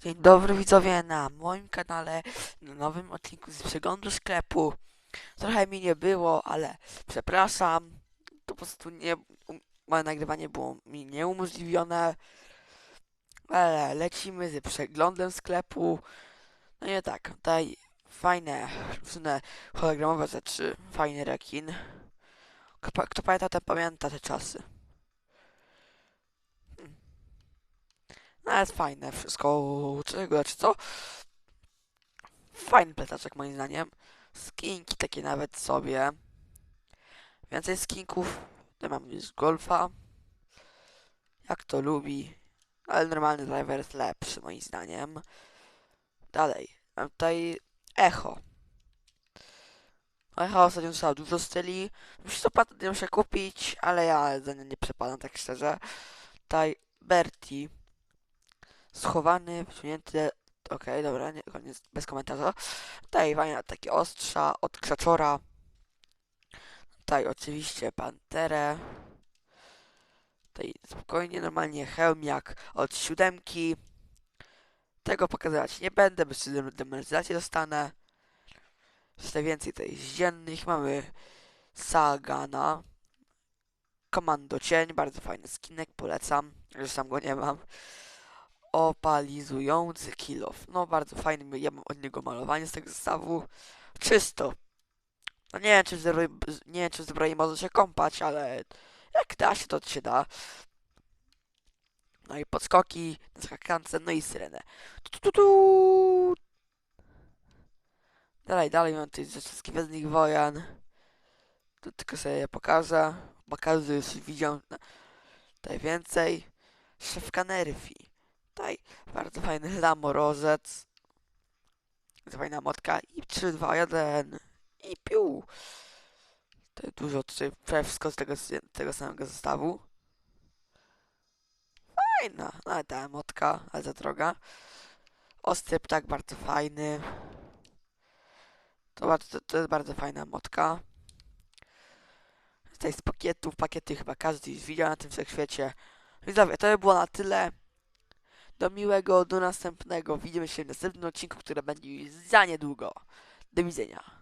Dzień dobry widzowie na moim kanale, na nowym odcinku z przeglądu sklepu. Trochę mi nie było, ale przepraszam. To po prostu nie, um, moje nagrywanie było mi nieumożliwione. Ale lecimy z przeglądem sklepu. No nie tak, tutaj fajne, różne hologramowe rzeczy, fajny rekin. Kto, kto pamięta, ten pamięta te czasy. No jest fajne wszystko, czego, czy co? Fajny pletaczek moim zdaniem. Skinki takie nawet sobie. Więcej skinków. Tutaj mam już golfa. Jak to lubi. Ale normalny driver jest lepszy moim zdaniem. Dalej. Mam tutaj Echo. Echo ostatnio dostała dużo styli. Myślę, że patent muszę kupić, ale ja za nie nie przepadam tak szczerze. Tutaj Bertie schowany, wsunięty. Okej, dobra, nie, koniec, bez komentarza. Tutaj fajne takie ostrza od krzaczora. Tutaj oczywiście panterę. Tutaj spokojnie, normalnie hełm jak od siódemki. Tego pokazywać nie będę, bo demonetyzację dostanę. Jeszcze więcej tutaj zdziennych. Mamy Sagana. Komando Cień, bardzo fajny skinek, polecam. Że sam go nie mam opalizujący kilof. No bardzo fajny, ja mam od niego malowanie z tego zestawu. Czysto. No nie wiem, czy zbroi, nie wiem, czy zbroi może się kąpać, ale jak da się, to się da. No i podskoki, skakance, no i syrenę. Tu, tu, tu. Dalej, dalej mam tutaj ze wszystkich Gwiezdnych Wojen. Tu tylko sobie je pokażę, bo każdy już widział na- tutaj więcej. Szefka Nerfi. Tutaj bardzo fajny lamorożec. Bardzo fajna motka. I 3, 2, 1. I piu. To dużo tutaj wszystko z tego, tego samego zestawu. Fajna. No ta motka, ale za droga. Ostry ptak bardzo fajny. To, bardzo, to jest bardzo fajna motka. Tutaj z pakietów, pakiety chyba każdy już widział na tym wszechświecie. Widzowie, to by było na tyle. Do miłego, do następnego. Widzimy się w następnym odcinku, który będzie już za niedługo. Do widzenia.